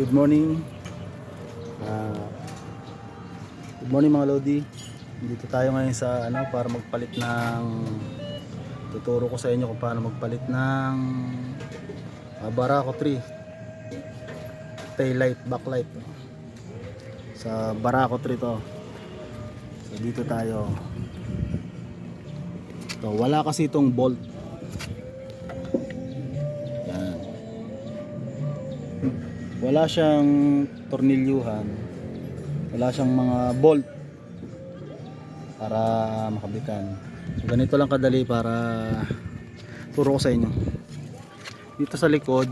good morning. Ah, good morning mga Lodi. Dito tayo ngayon sa ano para magpalit ng tuturo ko sa inyo kung paano magpalit ng uh, Barako 3 tail light, backlight sa Barako 3 to. So dito tayo. To, wala kasi itong bolt. Wala siyang tornilyuhan. Wala siyang mga bolt para makabitan. So, ganito lang kadali para turo ko sa inyo. Dito sa likod,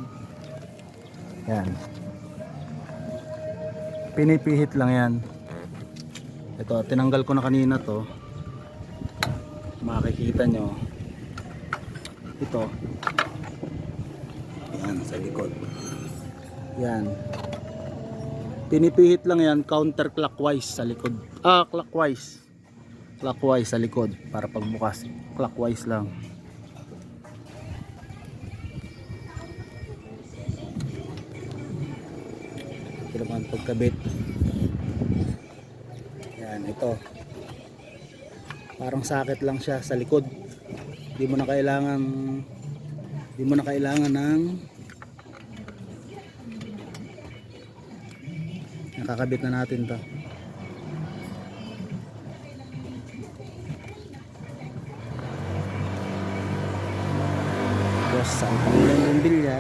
yan. Pinipihit lang yan. Ito, tinanggal ko na kanina to. Makikita nyo. Ito. Yan, sa likod. Yan. Pinipihit lang yan counterclockwise sa likod. Ah, clockwise. Clockwise sa likod para pagbukas. Clockwise lang. Ito naman pagkabit. Yan, ito. Parang sakit lang siya sa likod. Hindi mo na kailangan hindi mo na kailangan ng nakakabit na natin to. Tapos ang kanilang bumbilya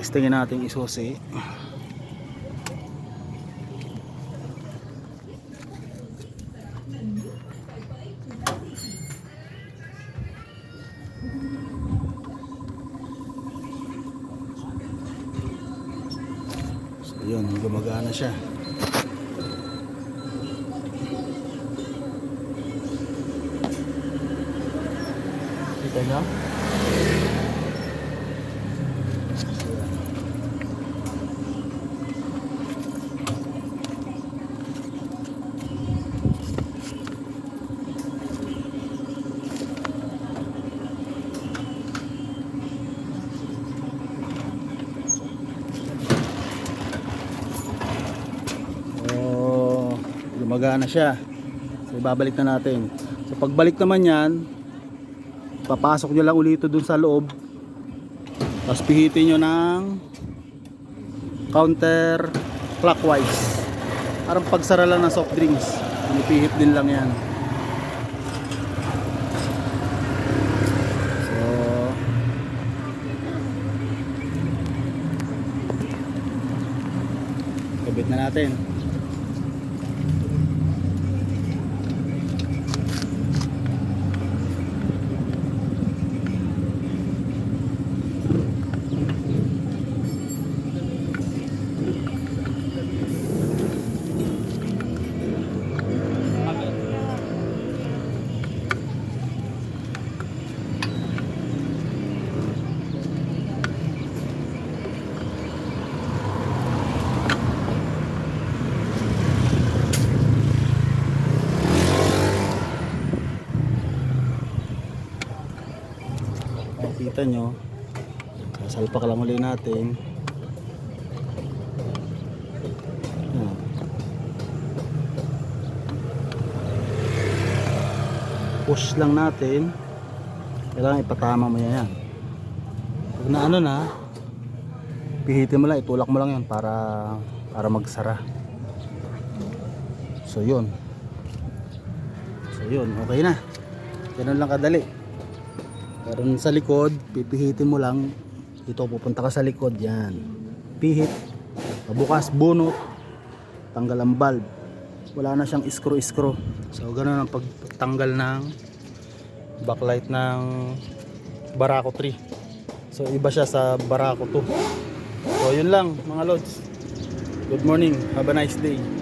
testingin natin isusi so yun gumagana siya. Kita nyo gumagana siya. So ibabalik na natin. So pagbalik naman yan, papasok nyo lang ulit dun sa loob. Tapos pihitin nyo ng counter clockwise. Parang pagsara lang ng soft drinks. Pinipihit din lang yan. Kabit na natin. Makikita nyo. Salpak lang uli natin. Push lang natin. Kailangan ipatama mo yan. Pag na ano na, pihitin mo lang, itulak mo lang yan para para magsara. So yun. So yun, okay na. Ganun lang kadali. Pero sa likod, pipihitin mo lang. Ito, pupunta ka sa likod. Yan. Pihit. Pabukas, bunot. Tanggal ang bulb. Wala na siyang iskro-iskro. So, ganun ang pagtanggal ng backlight ng Barako 3. So, iba siya sa Barako 2. So, yun lang mga lods. Good morning. Have a nice day.